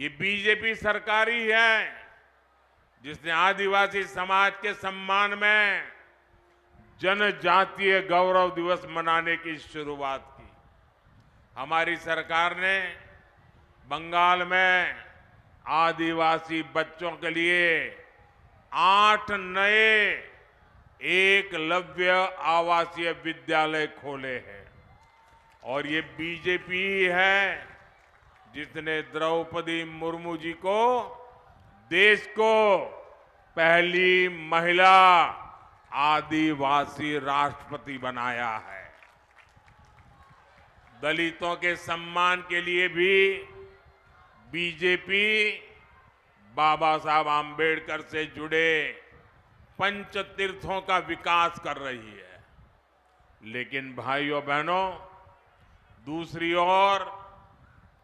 ये बीजेपी सरकार ही है जिसने आदिवासी समाज के सम्मान में जनजातीय गौरव दिवस मनाने की शुरुआत की। हमारी सरकार ने बंगाल में आदिवासी बच्चों के लिए आठ नए एकलव्य आवासीय विद्यालय खोले हैं। और ये बीजेपी ही है जिसने द्रौपदी मुर्मू जी को, देश को पहली महिला आदिवासी राष्ट्रपति बनाया है। दलितों के सम्मान के लिए भी बीजेपी बाबा साहब आम्बेडकर से जुड़े पंच तीर्थों का विकास कर रही है। लेकिन भाइयों बहनों, दूसरी ओर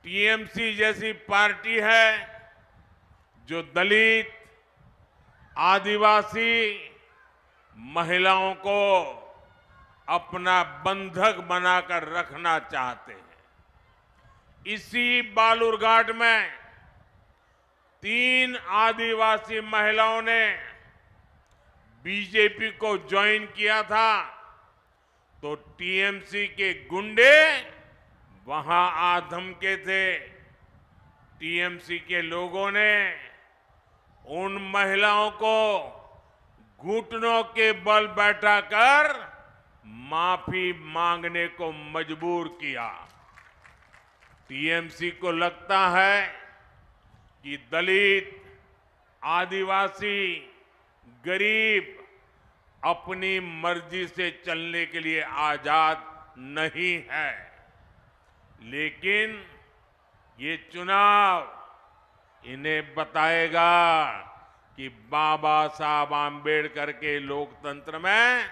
टीएमसी जैसी पार्टी है जो दलित, आदिवासी महिलाओं को अपना बंधक बनाकर रखना चाहते हैं। इसी बालूरघाट में तीन आदिवासी महिलाओं ने बीजेपी को ज्वाइन किया था तो टीएमसी के गुंडे वहाँ आ धमके थे। टीएमसी के लोगों ने उन महिलाओं को घुटनों के बल बैठाकर माफ़ी मांगने को मजबूर किया। टीएमसी को लगता है कि दलित, आदिवासी, गरीब अपनी मर्ज़ी से चलने के लिए आज़ाद नहीं है। लेकिन ये चुनाव इन्हें बताएगा कि बाबा साहब आम्बेडकर के लोकतंत्र में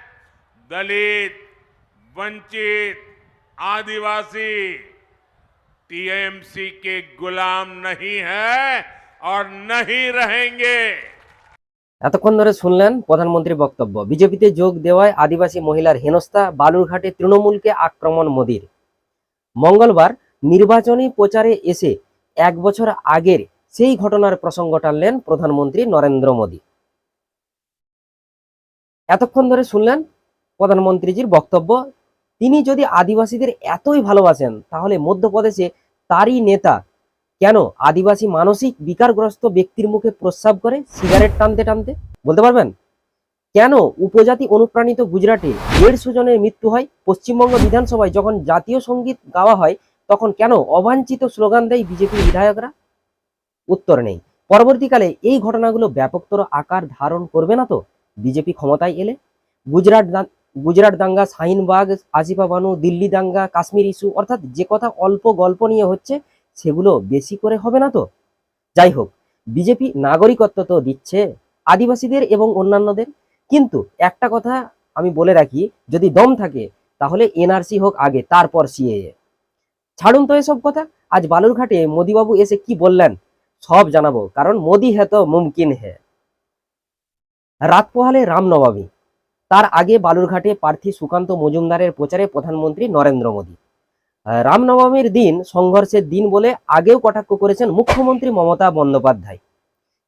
दलित वंचित आदिवासी टीएमसी के गुलाम नहीं है और नहीं रहेंगे এতক্ষণ ধরে শুনলেন প্রধানমন্ত্রীর বক্তব্য বিজেপিতে যোগ দেওয়ায় আদিবাসী মহিলার হেনস্থা বালুরঘাটে তৃণমূলকে আক্রমণ মোদির মঙ্গলবার নির্বাচনী প্রচারে এসে এক বছর আগের সেই ঘটনার প্রসঙ্গ টানলেন প্রধানমন্ত্রী নরেন্দ্র মোদী। এতক্ষণ ধরে শুনলেন প্রধানমন্ত্রীজির বক্তব্য। তিনি যদি আদিবাসীদের এতই ভালোবাসেন, তাহলে মধ্যপ্রদেশে তারই নেতা কেন আদিবাসী মানসিক বিকারগ্রস্ত ব্যক্তির মুখে প্রস্রাব করে সিগারেট টানতে টানতে? বলতে পারবেন? কেন উপজাতি অনুপ্রাণিত গুজরাটে দেড়শো জনের মৃত্যু হয়? পশ্চিমবঙ্গ বিধানসভায় যখন জাতীয় সংগীত গাওয়া হয়, তখন কেন অবাঞ্ছিত স্লোগান দেয় বিজেপি বিধায়করা? উত্তর নেই। পরবর্তীকালে এই ঘটনাগুলো ব্যাপকতর আকার ধারণ করবে না তো? বিজেপি ক্ষমতায় এলে? গুজরাট গুজরাট দাঙ্গা শাহিনবাগ আসিফা বানু দিল্লি দাঙ্গা, কাশ্মীর ইস্যু, অর্থাৎ যে কথা অল্প গল্প নিয়ে হচ্ছে, সেগুলো বেশি করে হবে না তো? যাই হোক, বিজেপি নাগরিকত্ব তো দিচ্ছে আদিবাসীদের এবং অন্যান্যদের। কিন্তু একটা কথা আমি বলে রাখি, যদি দম থাকে, তাহলে এনআরসি হোক আগে, তারপর সিএএ। ছাড়ুন তো এসব কথা। আজ বালুরঘাটে মোদিবাবু এসে কি বললেন, সব জানাব, কারণ মোদি হ্যাঁ তো মুমকিন হ্যাঁ রাত পোহালে রামনবমী। তার আগে বালুরঘাটে প্রার্থী সুকান্ত মজুমদারের প্রচারে প্রধানমন্ত্রী নরেন্দ্র মোদী। রামনবমীর দিন সংঘর্ষের দিন বলে আগেও কটাক্ষ করেছেন মুখ্যমন্ত্রী মমতা বন্দ্যোপাধ্যায়।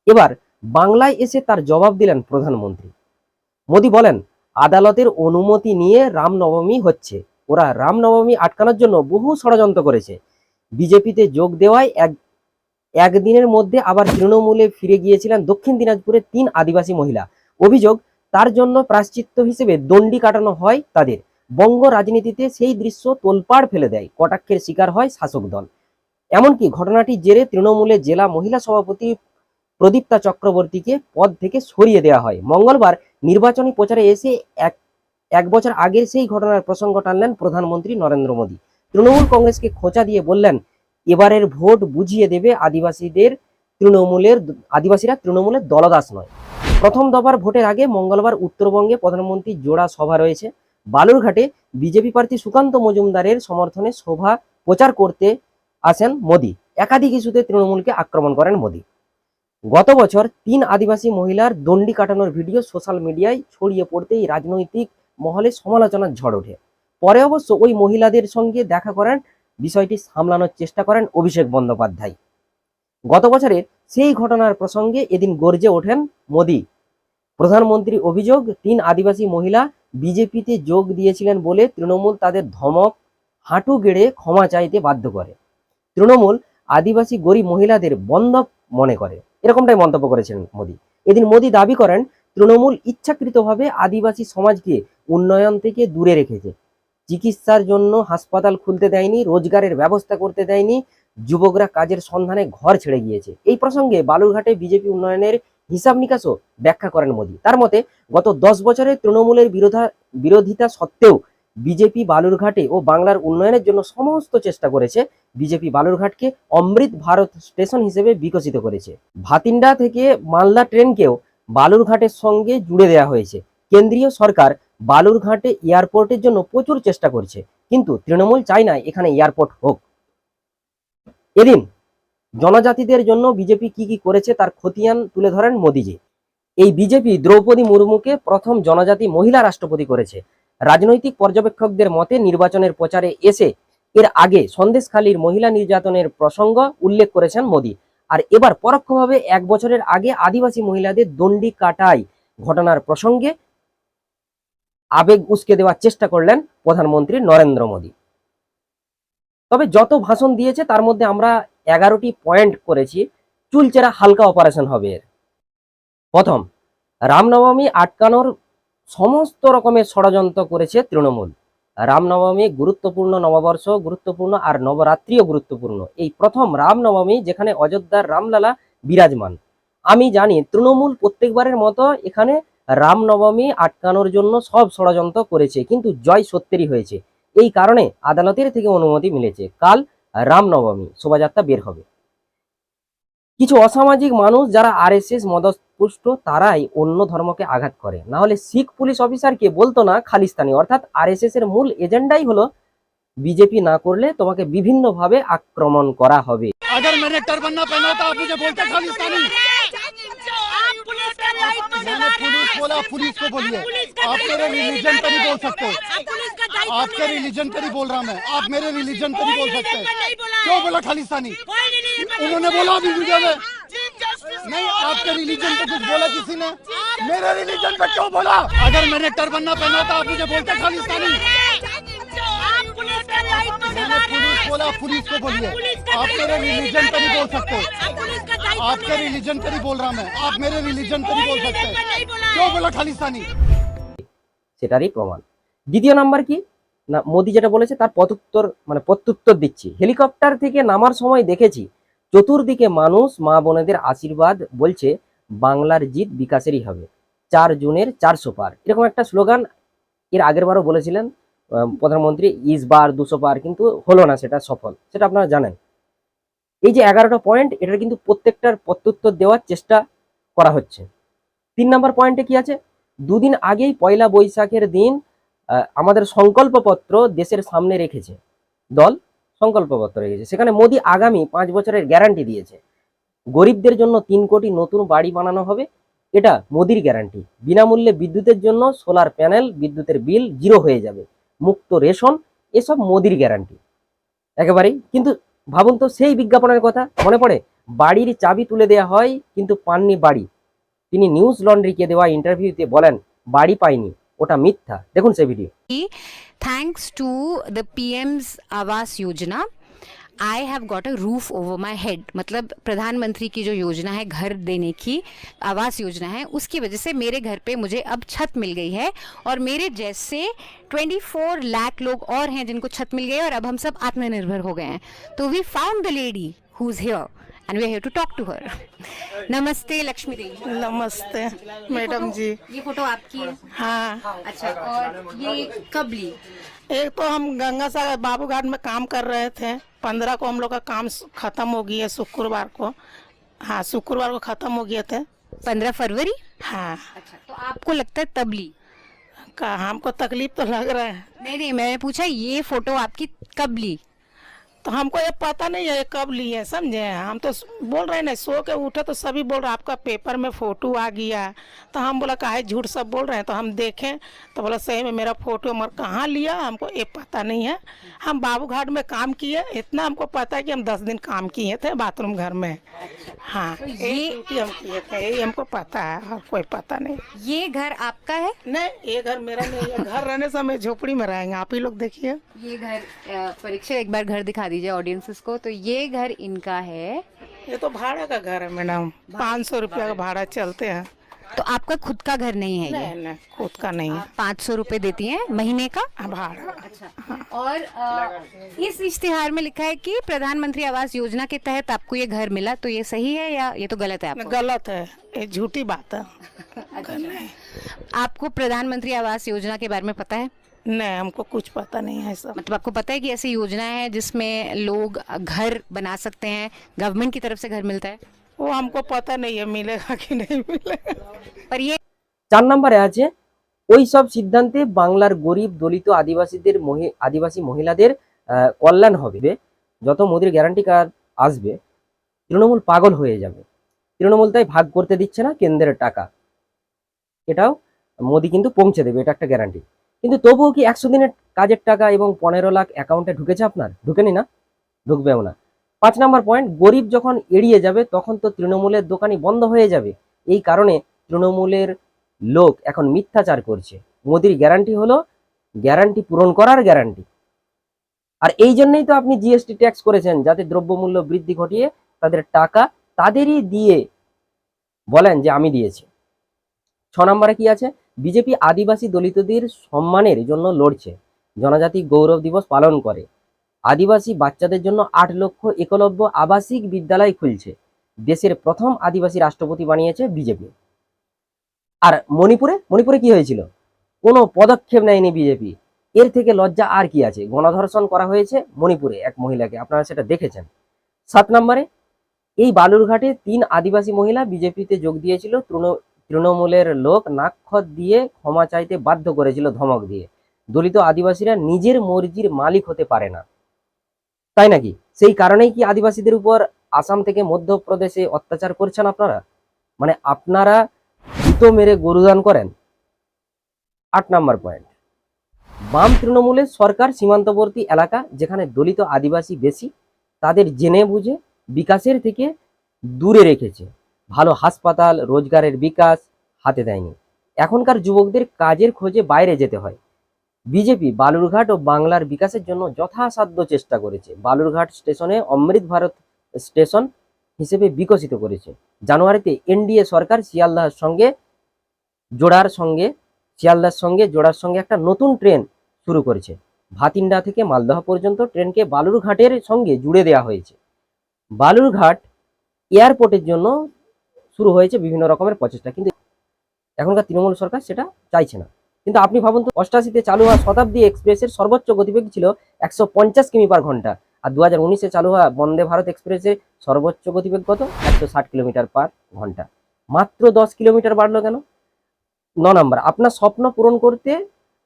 এবার বাংলায় এসে তার জবাব দিলেন প্রধানমন্ত্রী। মোদী বলেন, আদালতের অনুমতি নিয়ে রামনবমী হচ্ছে। ওরা রামনবমী আটকানোর জন্য বহু ষড়যন্ত্র করেছে। বিজেপিতে যোগ দেওয়ায় এক, একদিনের মধ্যে আবার তৃণমূলে ফিরে গিয়েছিলেন দক্ষিণ দিনাজপুরের তিন আদিবাসী মহিলা। অভিযোগ, তার জন্য প্রাশ্চিত্য হিসেবে দণ্ডি কাটানো হয় তাদের। বঙ্গ রাজনীতিতে সেই দৃশ্য তোলপাড় ফেলে দেয়, কটাক্ষের শিকার হয় শাসক দল। এমনকি ঘটনাটির জেরে তৃণমূলের জেলা মহিলা সভাপতি প্রদীপ্তা চক্রবর্তীকে পদ থেকে সরিয়ে দেওয়া হয়। মঙ্গলবার নির্বাচনী প্রচারে এসে এক এক বছর আগের সেই ঘটনার প্রসঙ্গ টানলেন প্রধানমন্ত্রী নরেন্দ্র মোদী। তৃণমূল কংগ্রেসকে খোঁচা দিয়ে বললেন, এবারের ভোট বুঝিয়ে দেবে আদিবাসীদের তৃণমূলের, আদিবাসীরা তৃণমূলের দলদাস নয়। প্রথম দফার ভোটের আগে মঙ্গলবার উত্তরবঙ্গে প্রধানমন্ত্রী জোড়া সভা রয়েছে। বালুরঘাটে বিজেপি প্রার্থী সুকান্ত মজুমদারের সমর্থনে সভা প্রচার করতে আসেন মোদী। একাধিক ইস্যুতে তৃণমূলকে আক্রমণ করেন মোদী। গত বছর তিন আদিবাসী মহিলার দণ্ডি কাটানোর ভিডিও সোশ্যাল মিডিয়ায় ছড়িয়ে পড়তেই রাজনৈতিক মহলে সমালোচনার ঝড় ওঠে। পরে অবশ্য ওই মহিলাদের সঙ্গে দেখা করেন, বিষয়টি সামলানোর চেষ্টা করেন অভিষেক বন্দ্যোপাধ্যায়। গত বছরের সেই ঘটনার প্রসঙ্গে এদিন গর্জে ওঠেন মোদি। প্রধানমন্ত্রী অভিযোগ, তিন আদিবাসী মহিলা বিজেপিতে যোগ দিয়েছিলেন বলে তৃণমূল তাদের ধমক, হাঁটু গেড়ে ক্ষমা চাইতে বাধ্য করে। তৃণমূল আদিবাসী গরিব মহিলাদের বন্ধক মনে করে। এরকমটাই মন্তব্য করেছেন মোদি। এদিন মোদি দাবি করেন, তৃণমূল ইচ্ছাকৃতভাবে আদিবাসী সমাজকে উন্নয়ন থেকে দূরে রেখেছে। চিকিৎসার জন্য হাসপাতাল খুলতে দেয়নি, রোজগারের ব্যবস্থা করতে দেয়নি, যুবকরা কাজের সন্ধানে ঘর ছেড়ে গিয়েছে। এই প্রসঙ্গে বালুরঘাটে বিজেপি উন্নয়নের হিসাব নিকাশও ব্যাখ্যা করেন মোদি। তার মতে, গত দশ বছরে তৃণমূলের বিরোধা বিরোধিতা সত্ত্বেও বিজেপি বালুরঘাটে ও বাংলার উন্নয়নের জন্য সমস্ত চেষ্টা করেছে বিজেপি বালুরঘাটকে অমৃত ভারত স্টেশন হিসেবে বিকশিত করেছে। ভাতিন্ডা থেকে মালদা ট্রেনকেও বালুরঘাটের সঙ্গে জুড়ে দেওয়া হয়েছে। কেন্দ্রীয় সরকার বালুরঘাটে এয়ারপোর্টের জন্য প্রচুর চেষ্টা করছে, কিন্তু তৃণমূল চায় না এখানে এয়ারপোর্ট হোক। এদিন জনজাতিদের জন্য বিজেপি কি কি করেছে তার খতিয়ান তুলে ধরেন মোদিজি। এই বিজেপি দ্রৌপদী মুর্মুকে প্রথম জনজাতি মহিলা রাষ্ট্রপতি করেছে। রাজনৈতিক পর্যবেক্ষকদের মতে নির্বাচনের প্রচারে এসে এর আগে সন্দেশখালীর মহিলা নির্যাতনের প্রসঙ্গ উল্লেখ করেছেন মোদী। আর এবার পরোক্ষভাবে এক বছরের আগে আদিবাসী মহিলাদের দণ্ডি কাটাই ঘটনার প্রসঙ্গে আবেগ উস্কে দেওয়ার চেষ্টা করলেন প্রধানমন্ত্রী নরেন্দ্র মোদী। তবে যত ভাষণ দিয়েছে তার মধ্যে আমরা এগারোটি পয়েন্ট করেছি, চুলচেরা হালকা অপারেশন হবে এর। প্রথম, রামনবমী আটকানোর সমস্ত রকমের ষড়যন্ত্র করেছে তৃণমূল। রামনবমী গুরুত্বপূর্ণ নববর্ষ, গুরুত্বপূর্ণ আর নবরাত্রিও গুরুত্বপূর্ণ। এই প্রথম রামনবমী যেখানে অযোধ্যার রামলালা বিরাজমান। আমি জানি তৃণমূল প্রত্যেকবারের মতো এখানে রামনবমী আটকানোর জন্য সব ষড়যন্ত্র করেছে, কিন্তু জয় সত্যেরই হয়েছে। এই কারণে আদালতের থেকে অনুমতি মিলেছে। কাল রামনবমী শোভাযাত্রা বের হবে। কিছু অসামাজিক মানুষ যারা আরএসএস মদপুষ্ট তারাই অন্য ধর্মকে আঘাত করে না হলে শিখ পুলিশ অফিসারকে বলতো না খালিস্তানি অর্থাৎ আরএসএস এর মূল এজেন্ডাই হলো বিজেপি না করলে তোমাকে বিভিন্নভাবে আক্রমণ করা হবে अगर मैंने टर्बन पहना था आप मुझे बोलते खालिस्तानी आप पुलिस का दायित्व मैंने पुलिस बोला पुलिस को बोलिए आप मेरे रिलीजन पे नहीं बोल सकते पुलिस का दायित्व आपके रिलीजन पे नहीं बोल रहा मैं आप मेरे रिलीजन पे नहीं बोल सकते क्यों बोला खालिस्तानी कोई नहीं उन्होंने बोला अभी वीडियो में नहीं आपके रिलीजन पे कुछ बोला किसी ने मेरे रिलीजन पे क्यों बोला अगर मैंने टर्बन पहना था आप मुझे बोलते खालिस्तानी आप पुलिस का दायित्व मैंने पुलिस बोला पुलिस को बोलिए आप मेरे रिलीजन पे नहीं बोल सकते पुलिस का दायित्व आपके रिलीजन पे नहीं बोल रहा मैं आप मेरे रिलीजन पे नहीं बोल सकते क्यों बोला खालिस्तानी সেটারই প্রমাণ দ্বিতীয় নাম্বার কি না মোদি যেটা বলেছে তার পদুত্তর মানে প্রত্যুত্তর দিচ্ছি হেলিকপ্টার থেকে নামার সময় দেখেছি চতুর্দিকে মানুষ মা বোনেদের আশীর্বাদ বলছে, বাংলার জিত বিকাশেরই হবে। চার জুনের চারশো পার। এরকম একটা স্লোগান এর আগের বারও বলেছিলেন প্রধানমন্ত্রী ইস বার দুশো পার, কিন্তু হলো না সেটা সফল। সেটা আপনারা জানেন। এই যে এগারোটা পয়েন্ট, এটার কিন্তু প্রত্যেকটার প্রত্যুত্তর দেওয়ার চেষ্টা করা হচ্ছে। তিন নম্বর পয়েন্টে কি আছে? দুদিন আগেই পয়লা বৈশাখের দিন আমাদের সংকল্পপত্র দেশের সামনে রেখেছে। দল সংকল্পপত্র রেখেছে সেখানে মোদি আগামী পাঁচ বছরের গ্যারান্টি দিয়েছে। গরিবদের জন্য তিন কোটি নতুন বাড়ি বানানো হবে। এটা মোদির গ্যারান্টি বিনামূল্যে বিদ্যুতের জন্য সোলার প্যানেল বিদ্যুতের বিল জিরো হয়ে যাবে। মুক্ত রেশন, এসব মোদির গ্যারান্টি একেবারেই। কিন্তু ভাবুন তো, সেই বিজ্ঞাপনের কথা মনে পড়ে? বাড়ির চাবি তুলে দেওয়া হয়, কিন্তু পাননি বাড়ি। তিনি নিউজ লন্ড্রিকে দেওয়া ইন্টারভিউতে বলেন, বাড়ি পাইনি, ওটা মিথ্যা। দেখুন সে video thanks to the PM's Awas Yojana, I have got a roof over my head. मतलब प्रधानमंत्री की जो योजना है घर देने की आवास योजना है उसकी वजह से मेरे घर पे मुझे अब छत मिल गई है और मेरे जैसे 24 लाख लोग और हैं जिनको छत मिल गई और अब हम सब आत्मनिर्भर हो गए हैं तो we found the lady who is here and we here to talk to her नमस्ते लक्ष्मी देवी नमस्ते मैडम जी ये फ़ोटो आपकी है? हाँ। अच्छा और ये कब ली? एक तो हम गंगा सागर बाबू घाट में काम कर रहे थे। पंद्रह को हम लोग का काम खत्म हो गया शुक्रवार को। हाँ शुक्रवार को खत्म हो गए थे। पंद्रह फरवरी? हाँ। अच्छा तो आपको लगता है तब ली? का हमको तकलीफ़ तो लग रहा है। नहीं नहीं मैंने पूछा ये फ़ोटो आपकी कब ली? तो हमको ये पता नहीं है ये कब लिए समझे? हम तो बोल रहे ना सो के उठे तो सभी बोल रहे आपका पेपर में फ़ोटो आ गया। तो हम बोला काहे झूठ सब बोल रहे हैं? तो हम देखें तो बोला सही में मेरा फ़ोटो मगर कहाँ लिया? हमको ये पता नहीं है। हम बाबू घाट में काम किए इतना हमको पता है कि हम दस दिन काम किए थे बाथरूम घर में। हाँ तो ये हम किए थे यही हमको पता है और कोई पता नहीं। ये घर आपका है? नहीं ये घर मेरा नहीं है घर रहने से हम झोपड़ी में रहेंगे आप ही लोग देखिए। ये घर परीक्षा एक बार घर दिखा दीजिए ऑडियंसेस को। तो ये घर इनका है। ये तो भाड़ा का घर है मैडम। पाँच सौ रुपया का भाड़ा चलते हैं। तो आपका खुद का घर नहीं है ये? नहीं नहीं खुद का नहीं है। पाँच सौ रुपये देती हैं महीने का? हाँ, भाड़ा। अच्छा। और अ, इस इश्तिहार में लिखा है कि प्रधानमंत्री आवास योजना के तहत आपको ये घर मिला तो ये सही है या ये तो गलत है आपको? गलत है। ये झूठी बात है। अच्छा। आपको प्रधानमंत्री आवास योजना के बारे में पता है? नहीं हमको कुछ पता नहीं है सब मतलब आपको पता है कि ऐसी योजना है जिसमें लोग घर बना सकते हैं गवर्नमेंट की तरफ से घर मिलता है वो हमको पता नहीं है मिलेगा कि नहीं मिलेगा पर ये চার নম্বরে আছে ওই সব সিদ্ধান্তে বাংলার গরিব দলিত আদিবাসীদের মহি আদিবাসী মহিলাদের আহ, কল্যাণ হবে যত মোদির গ্যারান্টি কার্ড আসবে তৃণমূল পাগল হয়ে যাবে তৃণমূল তাই ভাগ করতে দিচ্ছে না কেন্দ্রের টাকা এটাও মোদি কিন্তু পৌঁছে দেবে এটা একটা গ্যারান্টি কিন্তু তবুও কি একশো দিনের কাজের টাকা এবং পনেরো লাখ অ্যাকাউন্টে ঢুকেছে আপনার? ঢুকেনি না? ঢুকবেও না। পাঁচ নম্বর পয়েন্ট গরিব যখন এড়িয়ে যাবে, তখন তো তৃণমূলের দোকানই বন্ধ হয়ে যাবে। এই কারণে তৃণমূলের লোক এখন মিথ্যাচার করছে। মোদির গ্যারান্টি হলো গ্যারান্টি পূরণ করার গ্যারান্টি আর এই জন্যই তো আপনি জিএসটি ট্যাক্স করেছেন, যাতে দ্রব্যমূল্য বৃদ্ধি ঘটিয়ে তাদের টাকা তাদেরই দিয়ে বলেন যে আমি দিয়েছি। ছ নম্বরে কি আছে? বিজেপি আদিবাসী দলিতদের সম্মানের জন্য লড়ছে। জনজাতি গৌরব দিবস পালন করে। আদিবাসী বাচ্চাদের জন্য আট লক্ষ একলব্য আবাসিক বিদ্যালয় খুলছে। দেশের প্রথম আদিবাসী রাষ্ট্রপতি বানিয়েছে বিজেপি। আর মণিপুরে? মণিপুরে কি হয়েছিল? কোনো পদক্ষেপ নেয়নি বিজেপি। এর থেকে লজ্জা আর কি আছে? গণধর্ষণ করা হয়েছে মণিপুরে এক মহিলাকে। আপনারা সেটা দেখেছেন। সাত নম্বরে, এই বালুরঘাটে তিন আদিবাসী মহিলা বিজেপিতে যোগ দিয়েছিল তৃণমূলের লোক নাক্ষত দিয়ে ক্ষমা চাইতে বাধ্য করেছিল ধমক দিয়ে। দলিত আদিবাসীরা নিজের মর্জির মালিক হতে পারে না। তাই নাকি? সেই কারণেই কি আদিবাসীদের উপর আসাম থেকে মধ্যপ্রদেশে অত্যাচার করছেন আপনারা? মানে আপনারা জুতো মেরে গরুদান করেন? আট নাম্বার পয়েন্ট। বাম তৃণমূলের সরকার সীমান্তবর্তী এলাকা, যেখানে দলিত আদিবাসী বেশি, তাদের জেনে বুঝে বিকাশের থেকে দূরে রেখেছে। ভালো হাসপাতাল, রোজগারের বিকাশ হাতে দেয়নি। এখনকার যুবকদের কাজের খোঁজে বাইরে যেতে হয়। বিজেপি বালুরঘাট ও বাংলার বিকাশের জন্য যথাসাধ্য চেষ্টা করেছে। বালুরঘাট স্টেশনে অমৃত ভারত স্টেশন হিসেবে বিকশিত করেছে। জানুয়ারিতে এনডিএ সরকার শিয়ালদার সঙ্গে জোড়ার সঙ্গে, শিয়ালদার সঙ্গে জোড়ার সঙ্গে একটা নতুন ট্রেন শুরু করেছে। ভাতিন্ডা থেকে মালদহ পর্যন্ত ট্রেনকে বালুরঘাটের সঙ্গে জুড়ে দেওয়া হয়েছে। বালুরঘাট এয়ারপোর্টের জন্য শুরু হয়েছে বিভিন্ন রকমের প্রচেষ্টা। কিন্তু এখনকার তৃণমূল সরকার সেটা চাইছে না। কিন্তু আপনি ভাবুন তো, অষ্টাশিতে চালু হওয়া শতাব্দী এক্সপ্রেসের সর্বোচ্চ গতিবেগ ছিল একশো পঞ্চাশ কিমি পার ঘণ্টা। আর দু হাজার উনিশে চালু হওয়া বন্দে ভারত এক্সপ্রেসের সর্বোচ্চ গতিবেগ কত? একশো ষাট কিলোমিটার পার ঘণ্টা। মাত্র দশ কিলোমিটার বাড়লো কেন? ন নম্বর, আপনার স্বপ্ন পূরণ করতে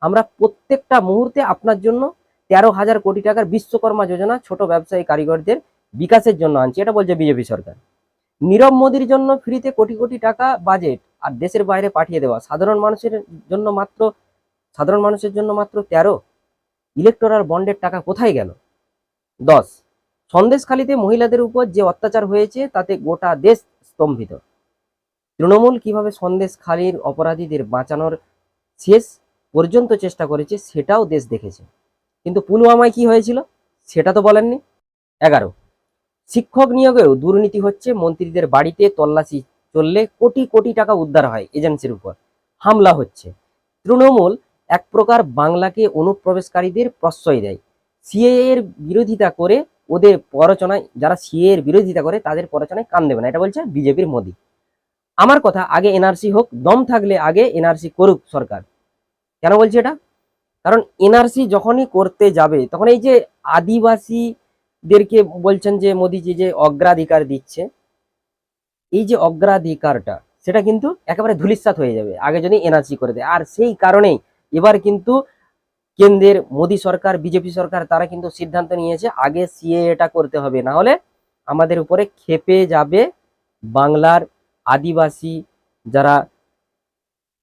আমরা প্রত্যেকটা মুহূর্তে আপনার জন্য তেরো হাজার কোটি টাকার বিশ্বকর্মা যোজনা ছোট ব্যবসায়ী কারিগরদের বিকাশের জন্য আনছি। এটা বলছে বিজেপি সরকার। নীরব মোদির জন্য ফ্রিতে কোটি কোটি টাকা বাজেট আর দেশের বাইরে পাঠিয়ে দেওয়া। সাধারণ মানুষের জন্য মাত্র, সাধারণ মানুষের জন্য মাত্র তেরো। ইলেকটোরাল বন্ডের টাকা কোথায় গেল? দশ। সন্দেশখালিতে মহিলাদের উপর যে অত্যাচার হয়েছে, তাতে গোটা দেশ স্তম্ভিত। তৃণমূল কীভাবে সন্দেশখালির অপরাধীদের বাঁচানোর শেষ পর্যন্ত চেষ্টা করেছে, সেটাও দেশ দেখেছে। কিন্তু পুলওয়ামায় কি হয়েছিল, সেটা তো বলেননি। এগারো। শিক্ষক নিয়োগেও দুর্নীতি হচ্ছে মন্ত্রীদের বাড়িতে তল্লাশি চললে কোটি কোটি টাকা উদ্ধার হয় এজেন্সির উপর। হামলা হচ্ছে। তৃণমূল এক প্রকার বাংলাকে অনুপ্রবেশকারীদের প্রশ্রয় দেয়। সিএ এর বিরোধিতা করে ওদের প্ররোচনায় যারা সিএ এর বিরোধিতা করে তাদের প্ররোচনায় কান দেবে না। এটা বলছে বিজেপির মোদী। আমার কথা, আগে এনআরসি হোক, দম থাকলে আগে এনআরসি করুক সরকার। কেন বলছে এটা? কারণ এনআরসি যখনই করতে যাবে, তখন এই যে আদিবাসীদেরকে বলছেন যে মোদিজি যে অগ্রাধিকার দিচ্ছে, এই যে অগ্রাধিকারটা, সেটা কিন্তু একেবারে ধুলিস্বাত হয়ে যাবে, আগে যদি এনআরসি করে দেয়। আর সেই কারণেই এবার কিন্তু কেন্দ্রের মোদী সরকার, বিজেপি সরকার, তারা কিন্তু সিদ্ধান্ত নিয়েছে, আগে সিএ এটা করতে হবে, না হলে আমাদের উপরে খেপে যাবে বাংলার আদিবাসী যারা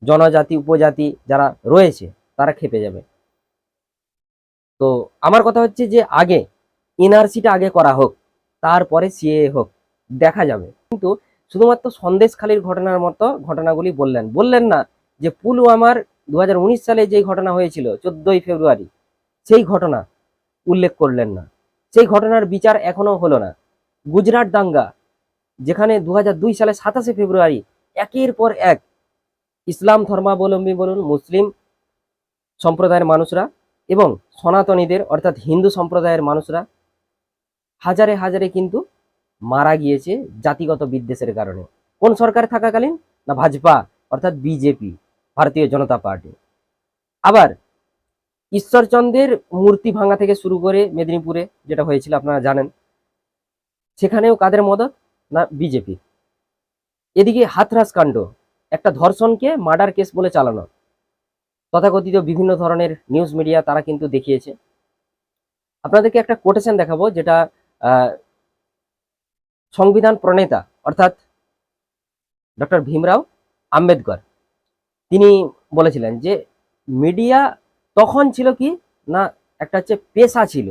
জনজাতি, উপজাতি যারা রয়েছে, তারা খেপে যাবে। তো আমার কথা হচ্ছে যে আগে এনআরসিটা আগে করা হোক, তারপরে সিএ হোক, দেখা যাবে। কিন্তু শুধুমাত্র সন্দেশখালীর ঘটনার মতো ঘটনাগুলি বললেন। বললেন না যে পুলওয়ামার দু হাজার উনিশ সালে যে ঘটনা হয়েছিল, চোদ্দই ফেব্রুয়ারি, সেই ঘটনা উল্লেখ করলেন না। সেই ঘটনার বিচার এখনও হলো না। গুজরাট দাঙ্গা, যেখানে দু হাজার দুই সালে সাতাশে ফেব্রুয়ারি, একের পর এক ইসলাম ধর্মাবলম্বী বলুন, মুসলিম সম্প্রদায়ের মানুষরা এবং সনাতনীদের, অর্থাৎ হিন্দু সম্প্রদায়ের মানুষরা হাজারে হাজারে কিন্তু মারা গিয়েছে জাতিগত বিদ্বেষের কারণে। কোন সরকার থাকাকালীন? না ভাজপা, অর্থাৎ বিজেপি, ভারতীয় জনতা পার্টি। আবার ঈশ্বরচন্দ্রের মূর্তি ভাঙা থেকে শুরু করে মেদিনীপুরে যেটা হয়েছিল, আপনারা জানেন, সেখানেও কাদের মদত? না বিজেপি। এদিকে হাতরাস কাণ্ড, একটা ধর্ষণকে মার্ডার কেস বলে চালানো। তথাকথিত বিভিন্ন ধরনের নিউজ মিডিয়া তারা কিন্তু দেখিয়েছে। আপনাদেরকে একটা কোটেশন দেখাবো, যেটা সংবিধান প্রণেতা, অর্থাৎ ডক্টর ভীমরাও আম্বেদকর। তিনি বলেছিলেন যে, মিডিয়া তখন ছিল কি, না, একটা হচ্ছে পেশা ছিল।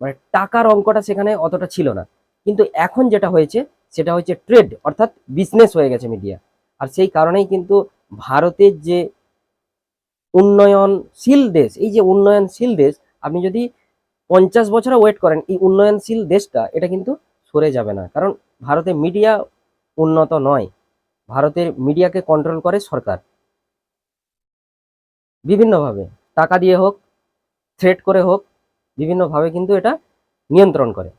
মানে টাকার অঙ্কটা সেখানে অতটা ছিল না। কিন্তু এখন যেটা হয়েছে, সেটা হচ্ছে ট্রেড, অর্থাৎ বিজনেস হয়ে গেছে মিডিয়া। আর সেই কারণেই কিন্তু ভারতের যে উন্নয়নশীল দেশ, এই যে উন্নয়নশীল দেশ, আপনি যদি পঞ্চাশ বছরে ওয়েট করেন এই উন্নয়নশীল দেশটা, এটা কিন্তু সরে যাবে না। কারণ ভারতে মিডিয়া উন্নত নয়, ভারতের মিডিয়াকে কন্ট্রোল করে সরকার। বিভিন্নভাবে, টাকা দিয়ে হোক থ্রেট করে হোক, বিভিন্নভাবে কিন্তু এটা নিয়ন্ত্রণ করে।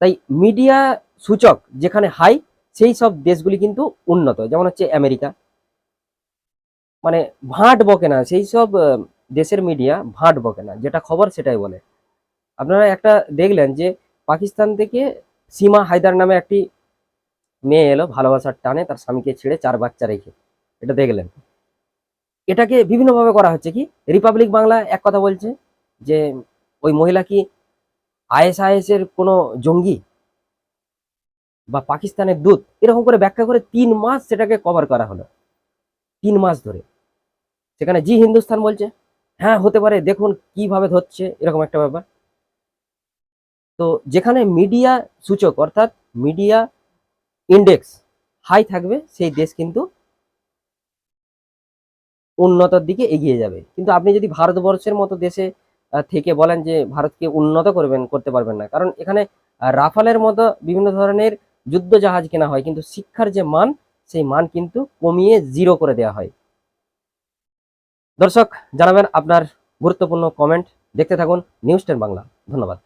তাই মিডিয়া সূচক যেখানে হাই সেই সব দেশগুলি কিন্তু উন্নত। যেমন হচ্ছে আমেরিকা। মানে ভাঁট বকে না, সেই সব দেশের মিডিয়া ভাট বকে না, যেটা খবর সেটাই বলে। আপনারা একটা দেখলেন যে পাকিস্তান থেকে সীমা হায়দার নামে একটি মেয়ে এলো, ভালোবাসার টানে, তার স্বামীকে ছেড়ে চার বাচ্চা রেখে। এটা দেখলেন। এটাকে বিভিন্নভাবে করা হচ্ছে কি? রিপাবলিক বাংলা এক কথা বলছে যে, ওই মহিলা কি আইএসআইএস এর কোনো জঙ্গি? বা পাকিস্তানের দূত? এরকম করে ব্যাখ্যা করে তিন মাস সেটাকে কভার করা হলো। তিন মাস ধরে। সেখানে জি হিন্দুস্তান বলছে। হ্যাঁ হতে পারে। দেখুন কীভাবে ধরছে, এরকম একটা ব্যাপার। তো যেখানে মিডিয়া সূচক, অর্থাৎ মিডিয়া ইন্ডেক্স হাই থাকবে, সেই দেশ কিন্তু উন্নতর দিকে এগিয়ে যাবে। কিন্তু আপনি যদি ভারতবর্ষের মতো দেশে থেকে বলেন যে ভারতকে উন্নত করবেন, করতে পারবেন না। কারণ এখানে রাফালের মতো বিভিন্ন ধরনের যুদ্ধ জাহাজ কেনা হয়, কিন্তু শিক্ষার যে মান, সেই মান কিন্তু কমিয়ে জিরো করে দেওয়া হয়। দর্শক জানাবেন আপনার গুরুত্বপূর্ণ কমেন্ট দেখতে থাকুন নিউজ টেন বাংলা। ধন্যবাদ।